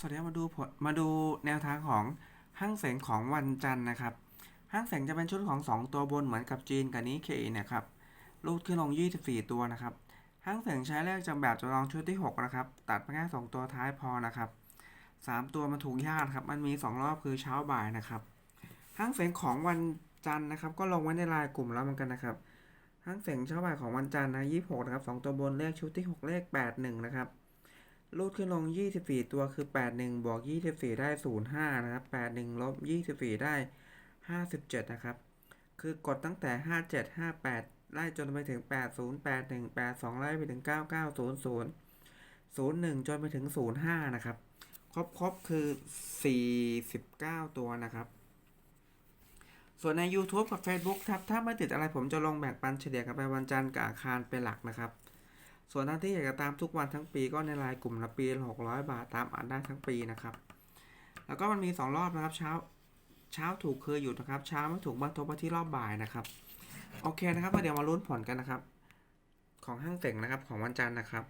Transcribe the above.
สวัสดีครับมาดูผลมาดูแนวทางของห้างเสงของวันจันทร์นะครับ ห้างเสงจะเป็นชุดของ 2 ตัวบนเหมือนกับจีนกับนิเคอิเนี่ยครับรูดขึ้นลง 24 ตัวนะครับ ห้างเสงใช้เลขจำแบบจำลองชุดที่ 6 นะครับ ตัดไปแค่2ตัวท้ายพอนะครับ 3 ตัวมันถูกยากครับ มันมี 2 รอบคือเช้าบ่ายนะครับ ห้างเสงของวันจันทร์นะครับ ก็ลงไว้ในลน์กลุ่มแล้วเหมือนกันนะครับ ห้างเสงเช้าบ่ายของวันจันทร์นะ26นะครับ2ตัวบนเลขชุดที่ 6 เลข 81 นะครับ รูดขึ้นลง 24 ตัวคือ 81 บวก 24 ได้ 05 นะครับ 81 ลบ 24 ได้ 57 นะครับ คือกดตั้งแต่ 57 58 ไล่จนไปถึง 80 81 82 ไล่ไปถึง 99 00 01 จนไปถึง 05 นะครับ ครบครบคือ 49 ตัวนะครับ ส่วนใน YouTube กับ Facebook ครับ ถ้าไม่ติดอะไรผมจะลงแบ่งปันเฉลี่ยกันไปวันจันทร์กับอาคารเป็นหลักนะครับ ส่วนท่านที่อยากจะตามทุกวันทั้งปีก็ในรายกลุ่มละปีละ600บาทตามอ่านได้ทั้งปีนะครับ แล้วก็มันมี 2 รอบนะครับ เช้าเช้าถูกเคยอยู่นะครับ เช้าไม่ถูกบันทบมาที่รอบบ่ายนะครับ โอเคนะครับเดี๋ยวมาลุ้นผลกันนะครับ ของห้างเสงนะครับของวันจันทร์นะครับ